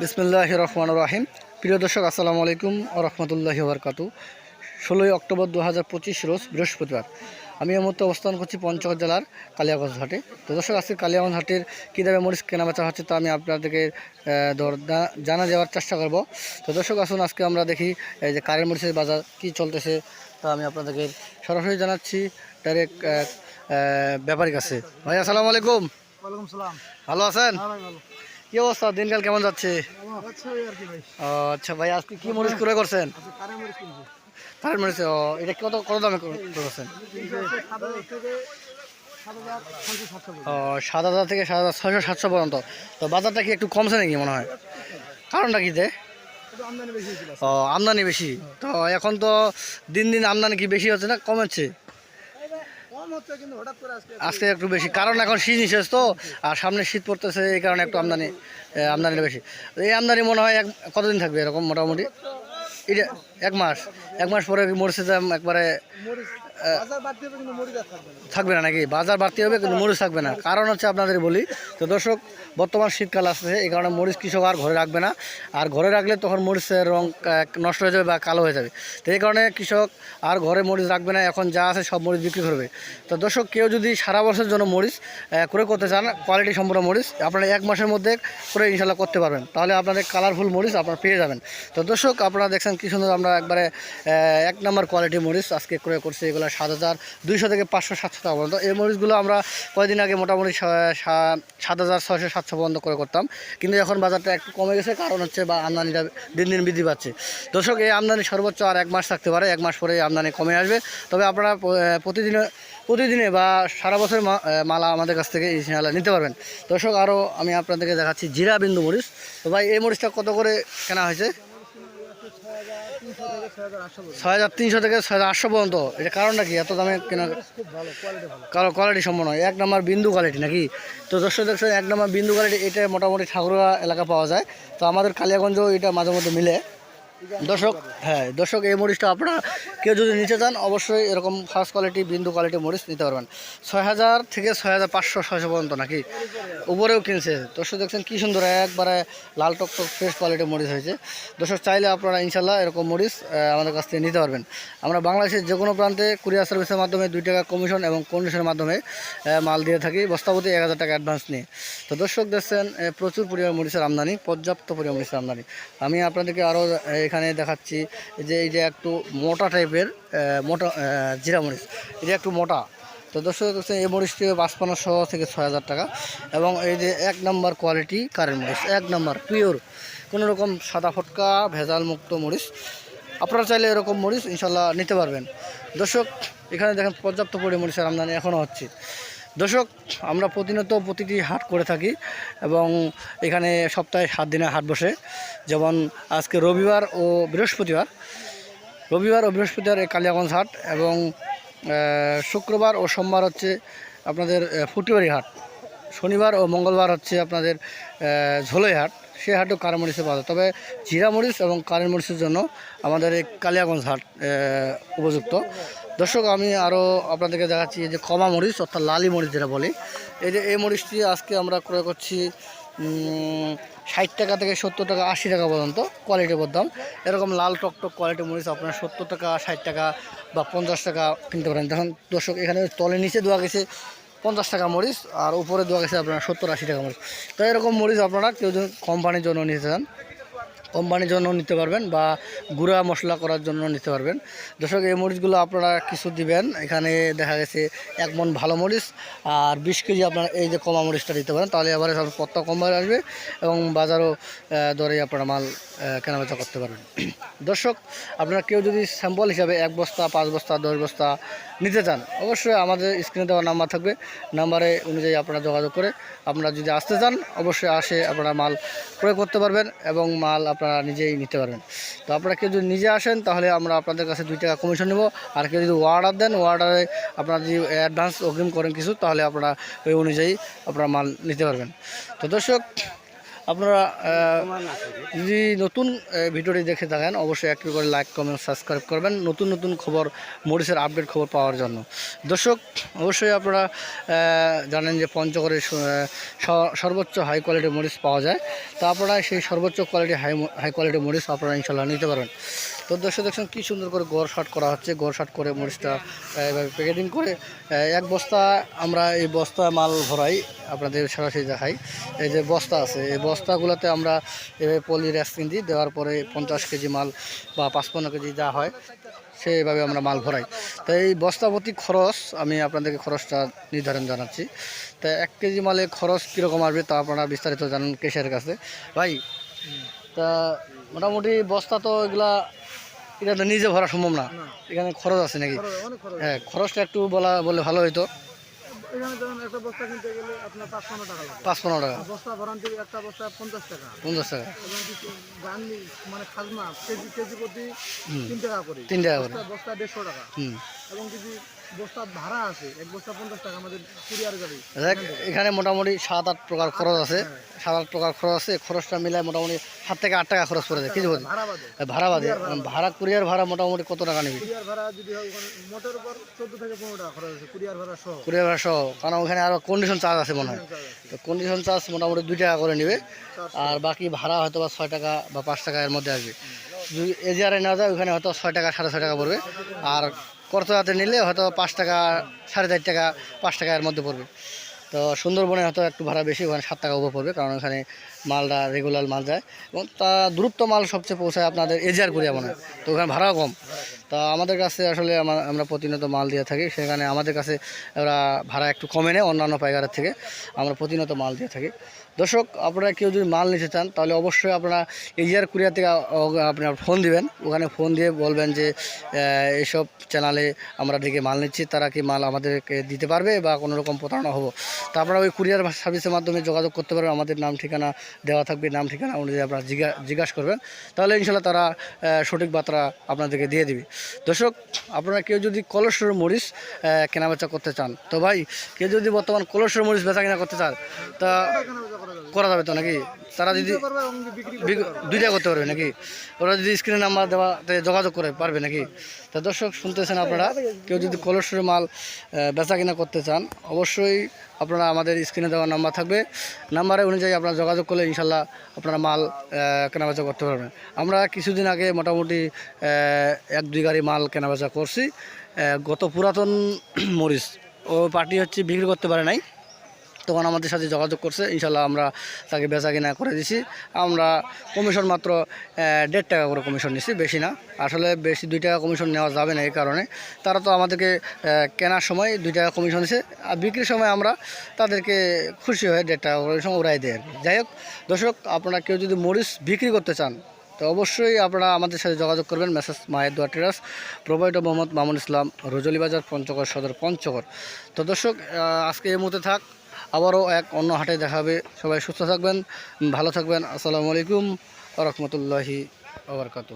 বিসমুল্লাহ রহমান রাহিম। প্রিয় দর্শক আসসালামু আলাইকুম রহমতুল্লাহ বরকাতু ষোলোই অক্টোবর দু হাজার পঁচিশ রোজ বৃহস্পতিবার। আমি এই মুহূর্তে অবস্থান করছি পঞ্চগড় জেলার কালিয়াগঞ্জ হাটে। তো দর্শক আজকে কালিয়াগঞ্জ হাটের কী দামে মরিচ কেনা বেচা হচ্ছে তা আমি আপনাদেরকে জানা যাওয়ার চেষ্টা করব। তো দর্শক আসুন আজকে আমরা দেখি এই যে কারের মরিচের বাজার কী চলতেছে তা আমি আপনাদেরকে সরাসরি জানাচ্ছি ডাইরেক্ট ব্যাপারীর কাছে। ভাই আসসালামু আলাইকুম। ভালো আছেন? হ্যাঁ কি অবস্থা? দিনকাল কেমন যাচ্ছে? আচ্ছা ভাই, আজকে কি মরিচ করে করছেন? এটা ও, সাত হাজার থেকে সাত হাজার ছয়শো সাতশো পর্যন্ত। তো বাজারটা কি একটু কমছে নাকি মনে হয়? কারণটা কি যে? ও, আমদানি বেশি। তো এখন তো দিন দিন আমদানি কি বেশি হচ্ছে না কমেছে কম হচ্ছে কিন্তু হঠাৎ করে আজকে একটু বেশি কারণ এখন শীত নিশেষ তো আর সামনে শীত পড়তেছে এই কারণে একটু আমদানি আমদানিটা বেশি। এই আমদানি মনে হয় এক কতদিন থাকবে এরকম মোটামুটি? এটা এক মাস এক মাস পরে মরছে মরিচের দাম একবারে থাকবে না। নাকি? বাজার বাড়তি হবে কিন্তু মরিচ থাকবে না। কারণ হচ্ছে আপনাদের বলি তো দর্শক বর্তমান শীতকাল আসছে এই কারণে মরিচ কৃষক আর ঘরে রাখবে না। আর ঘরে রাখলে তখন মরিচের রং নষ্ট হয়ে যাবে বা কালো হয়ে যাবে। তো এই কারণে কৃষক আর ঘরে মরিচ রাখবে না এখন যা আছে সব মরিচ বিক্রি করবে। তো দর্শক কেউ যদি সারা বছরের জন্য মরিচ আহ, করে করতে চান কোয়ালিটি সম্পূর্ণ মরিচ আপনারা এক মাসের মধ্যে করে ইনশাল্লাহ করতে পারবেন। তাহলে আপনাদের কালারফুল মরিচ আপনারা পেয়ে যাবেন। তো দর্শক আপনারা দেখছেন কি সুন্দর আমরা একবারে এক নম্বর কোয়ালিটি মরিচ আজকে করে করছি এগুলো সাত হাজার দুইশো থেকে পাঁচশো সাতশো টাকা পর্যন্ত। এই মরিচগুলো আমরা কয়েকদিন আগে মোটামুটি সাত হাজার ছয়শো সাতশো পর্যন্ত করে করতাম। কিন্তু এখন বাজারটা একটু কমে গেছে, কারণ হচ্ছে বা আমদানিটা দিন দিন বৃদ্ধি পাচ্ছে। দর্শক, এই আমদানি সর্বোচ্চ আর এক মাস থাকতে পারে, এক মাস পরে আমদানি কমে আসবে। তবে আপনারা প্রতিদিনে প্রতিদিনে বা সারা বছর মালা আমাদের কাছ থেকে এই ইনশাআল্লাহ নিতে পারবেন। দর্শক আরও আমি আপনাদেরকে দেখাচ্ছি জিরা বিন্দু মরিচ। তো ভাই, এই মরিচটা কত করে কেনা হয়েছে? ছয় হাজার তিনশো থেকে ছয় হাজার আটশো পর্যন্ত। এটা কারণটা কি? এত দামে কেনা কারও কোয়ালিটি সম্ভব সম্পন্ন এক নম্বর বিন্দু কোয়ালিটি নাকি? তো দর্শক দেখছেন এক নম্বর বিন্দু কোয়ালিটি এটা মোটামুটি ঠাকুরা এলাকা পাওয়া যায়। তো আমাদের কালিয়াগঞ্জও এটা মাঝে মধ্যে মিলে। দর্শক হ্যাঁ দর্শক, এই মরিচটা আপনারা কেউ যদি নিতে চান, অবশ্যই এরকম ফার্স্ট কোয়ালিটি বিন্দু কোয়ালিটি মরিচ নিতে পারবেন। ছয় হাজার থেকে ছয় হাজার পাঁচশো, ছয়শো পর্যন্ত নাকি? উপরেও কিনছে। দর্শক, দেখছেন কী সুন্দর, একবারে লাল টক টক ফ্রেশ কোয়ালিটির মরিচ হয়েছে। দর্শক, চাইলে আপনারা ইনশাল্লাহ এরকম মরিচ আমাদের কাছ থেকে নিতে পারবেন। আমরা বাংলাদেশের যে কোনো প্রান্তে কুরিয়ার সার্ভিসের মাধ্যমে দুই টাকা কমিশন এবং কন্ডিশনের মাধ্যমে মাল দিয়ে থাকি। বস্তাপতি এক হাজার টাকা অ্যাডভান্স নিয়ে। তো দর্শক, দেখছেন প্রচুর পরিমাণ মরিচের আমদানি, পর্যাপ্ত পরিমাণ মরিচের আমদানি। আমি আপনাদেরকে আরও এখানে দেখাচ্ছি যে যে একটু মোটা টাইপের মোটা জিরা মরিচ। এটা একটু মোটা। তো দর্শক দেখছেন এই মরিচটি পাঁচপান্নশো থেকে ছয় হাজার টাকা। এবং এই যে এক নম্বর কোয়ালিটি কারেন্ট মরিচ, এক নম্বর পিওর কোনো রকম সাদা ফটকা, ভেজাল মুক্ত মরিচ। আপনারা চাইলে এরকম মরিচ ইনশাল্লাহ নিতে পারবেন। দর্শক, এখানে দেখেন পর্যাপ্ত পরিমাণ মরিচের আমদানি এখনও হচ্ছে। দর্শক, আমরা প্রতিনিয়ত প্রতিটি হাট করে থাকি এবং এখানে সপ্তাহে সাত দিনে হাট বসে। যেমন আজকে রবিবার ও বৃহস্পতিবার। রবিবার ও বৃহস্পতিবার কালিয়াগঞ্জ হাট এবং শুক্রবার ও সোমবার হচ্ছে আপনাদের ফুটিবাড়ি হাট। শনিবার ও মঙ্গলবার হচ্ছে আপনাদের ঝোলই হাট। সেই হাটও কারেমরিচে পাওয়া যায় তবে জিরা মরিচ এবং কারেন্ট মরিচের জন্য আমাদের এই কালিয়াগঞ্জ হাট উপযুক্ত। দর্শক, আমি আরও আপনাদেরকে দেখাচ্ছি যে কমা মরিচ, অর্থাৎ লালি মরিচ যেটা বলি। এই যে এই মরিচটি আজকে আমরা ক্রয় করছি ষাট টাকা থেকে সত্তর টাকা, আশি টাকা পর্যন্ত কোয়ালিটির দাম। এরকম লাল টকটক কোয়ালিটি মরিচ আপনার সত্তর টাকা, ষাট টাকা বা পঞ্চাশ টাকা কিনতে পারেন। দেখুন দর্শক, এখানে তলে নিচে দেওয়া গেছে পঞ্চাশ টাকা মরিচ আর উপরে দেওয়া গেছে আপনার সত্তর আশি টাকা মরিচ। তো এরকম মরিচ আপনারা কেউ যদি কোম্পানির জন্য নিতে চান কোম্পানির জন্য নিতে পারবেন বা গুঁড়া মশলা করার জন্য নিতে পারবেন। দর্শক, এই মরিচগুলো আপনারা কিছু দিবেন। এখানে দেখা গেছে এক মন ভালো মরিচ আর বিশ কেজি আপনারা এই যে কমা মরিচটা দিতে পারেন। তাহলে এবারে সব পত্তা কম আসবে এবং বাজারও দরে আপনারা মাল কেনাবেচা করতে পারবেন। দর্শক, আপনারা কেউ যদি স্যাম্পল হিসাবে এক বস্তা, পাঁচ বস্তা, দশ বস্তা নিতে চান, অবশ্যই আমাদের স্ক্রিনে দেওয়া নাম্বার থাকবে। নাম্বারে অনুযায়ী আপনারা যোগাযোগ করে আপনারা যদি আসতে চান, অবশ্যই আসে আপনারা মাল ক্রয় করতে পারবেন এবং মাল আপনারা নিজেই নিতে পারবেন। তো আপনারা কেউ যদি নিজে আসেন, তাহলে আমরা আপনাদের কাছে দুই টাকা কমিশন নেব। আর কেউ যদি অর্ডার দেন অর্ডারে আপনারা যদি অ্যাডভান্স অগ্রিম করেন কিছু, তাহলে আপনারা ওই অনুযায়ী আপনারা মাল নিতে পারবেন। তো দর্শক আপনারা যদি নতুন ভিডিওটি দেখে থাকেন অবশ্যই একটু করে লাইক কমেন্ট সাবস্ক্রাইব করবেন। নতুন নতুন খবর মরিচের আপডেট খবর পাওয়ার জন্য। দর্শক অবশ্যই আপনারা জানেন যে পঞ্চগড়ে সর্বোচ্চ হাই কোয়ালিটির মরিচ পাওয়া যায়। তা আপনারা সেই সর্বোচ্চ কোয়ালিটি হাই হাই কোয়ালিটির মরিচ আপনারা ইনশাল্লাহ নিতে পারবেন। তো দর্শক দেখছেন কী সুন্দর করে গড় শার্ট করা হচ্ছে গড় শার্ট করে মরিচটা এভাবে প্যাকেটিং করে এক বস্তা আমরা এই বস্তা মাল ভরাই, আপনাদের সরাসরি দেখাই। এই যে বস্তা আছে, এই বস্তাগুলোতে আমরা এভাবে পলি র্যাসিন দিই, দেওয়ার পরে পঞ্চাশ কেজি মাল বা পাঁচপন্ন কেজি যা হয়, সেইভাবে আমরা মাল ভরাই। তো এই বস্তা প্রতি খরচ, আমি আপনাদেরকে খরচটা নির্ধারণ জানাচ্ছি। তা এক কেজি মালে খরচ কীরকম আসবে তা আপনারা বিস্তারিত জানেন কেশের কাছে। ভাই, তা মোটামুটি বস্তা তো এগুলা এটা তো নিজে ভরা সম্ভব না। এখানে খরচ আছে নাকি? অনেক খরচ হ্যাঁ খরচটা একটু বলা বলে ভালো হইতো। এখানে ধরুন একটা বস্তা কিনতে গেলে আপনার পাঁচ পনেরো টাকা। পঞ্চাশ টাকা। মানে খাজনা কেজি কেজি প্রতি। তিন টাকা করে। তিন টাকা করে। বস্তা দেড়শো টাকা। এবং কিছু বস্তা ভাড়া আছে এক বস্তা পঞ্চাশ টাকা আমাদের কুরিয়ার গাড়ি দেখ এখানে মোটামুটি সাত আট প্রকার খরচ আছে। সাত আট প্রকার খরচ আছে খরচটা মিলায় মোটামুটি সাত থেকে আট টাকা খরচ করে দেয় কিছু বলছি ভাড়া বাদে। ভাড়া বাদে। ভাড়া কুরিয়ার ভাড়া মোটামুটি কত টাকা নিবি? কুরিয়ার ভাড়া যদি মোটর উপর চোদ্দ থেকে পনেরো টাকা খরচ আছে কুরিয়ার ভাড়া সহ। কুরিয়ার ভাড়া সহ কারণ ওখানে আরও কন্ডিশন চার্জ আছে মনে হয়। তো কন্ডিশন চার্জ মোটামুটি দুই টাকা করে নেবে আর বাকি ভাড়া হয়তো বা ছয় টাকা বা পাঁচ টাকা এর মধ্যে আসবে। যদি এজিআরে নেওয়া যায় ওখানে হয়তো ছয় টাকা সাড়ে ছয় টাকা পড়বে। আর করতোয়াতে নিলে হয়তো পাঁচ টাকা, সাড়ে চার টাকা, পাঁচ টাকা এর মধ্যে পড়বে। তো সুন্দরবনে হয়তো একটু ভাড়া বেশি, ওখানে সাত টাকা উপর পড়বে, কারণ ওখানে মালটা রেগুলার মাল যায়। এবং তা দূরত্ব মাল সবচেয়ে পৌঁছায় আপনাদের এজিয়ার করিয়া মনে হয়। তো ওখানে ভাড়াও কম। তা আমাদের কাছে আসলে আমরা প্রতিনিয়ত মাল দিয়ে থাকি। সেখানে আমাদের কাছে ওরা ভাড়া একটু কমে নেয় অন্যান্য পাইকারের থেকে। আমরা প্রতিনিয়ত মাল দিয়ে থাকি। দর্শক আপনারা কেউ যদি মাল নিতে চান তাহলে অবশ্যই আপনারা এজিআর কুরিয়া থেকে আপনার ফোন দিবেন। ওখানে ফোন দিয়ে বলবেন যে আহ, এইসব চ্যানেলে আমরা দেখে মাল নিচ্ছি। তারা কি মাল আমাদেরকে দিতে পারবে বা কোনো রকম প্রতারণা হব? তা আপনারা ওই কুরিয়ার সার্ভিসের মাধ্যমে যোগাযোগ করতে পারবেন। আমাদের নাম ঠিকানা দেওয়া থাকবে। নাম ঠিকানা অনুযায়ী আপনারা জিজ্ঞা জিজ্ঞাসা করবেন। তাহলে ইনশাল্লাহ তারা সঠিক বার্তা আপনাদেরকে দিয়ে দিবে। দর্শক, আপনারা কেউ যদি কলস্টোর মরিচ কেনাবেচা করতে চান, তো ভাই, কেউ যদি বর্তমান কলসর মরিচ বেচা কিনা করতে চান, তা করা যাবে তো নাকি? তারা যদি দুইটা করতে পারবে নাকি? ওরা যদি স্ক্রিনে নাম্বার দেওয়াতে যোগাযোগ করে পারবে নাকি? তা দর্শক, শুনতেছেন আপনারা, কেউ যদি কলসের মাল বেচা কিনা করতে চান, অবশ্যই আপনারা আমাদের স্ক্রিনে দেওয়া নাম্বার থাকবে। নাম্বারে অনুযায়ী আপনারা যোগাযোগ করলে ইনশাল্লাহ আপনারা মাল কেনাবেচা করতে পারবেন। আমরা কিছুদিন আগে মোটামুটি এক, দুই গাড়ি মাল কেনাবেচা করছি। গত পুরাতন মরিচ, ও পার্টি হচ্ছে বিক্রি করতে পারে নাই। তখন আমাদের সাথে যোগাযোগ করছে, ইনশাল্লাহ আমরা তাকে বেচা কিনা করে দিছি। আমরা কমিশন মাত্র দেড় টাকা করে কমিশন নিছি, বেশি না। আসলে বেশি দুই টাকা কমিশন নেওয়া যাবে না এই কারণে। তারা তো আমাদেরকে কেনার সময় দুই টাকা কমিশন দিছে, আর বিক্রির সময় আমরা তাদেরকে খুশি হয়ে দেড় টাকা সময় উড়াই দেয়। যাই হোক, দর্শক, আপনারা কেউ যদি মরিচ বিক্রি করতে চান, তো অবশ্যই আপনারা আমাদের সাথে যোগাযোগ করবেন। মেসেজ মায়ের দোয়া টেরাস, প্রোভাইডার মোহাম্মদ মামুন ইসলাম রজলি বাজার পঞ্চগড় সদর পঞ্চগড়। তো দর্শক আজকে এই মুহূর্তে থাক। আবারও এক অন্য হাটে দেখা হবে। সবাই সুস্থ থাকবেন, ভালো থাকবেন। আসসালামু আলাইকুম রহমতুল্লাহি আবরকাতু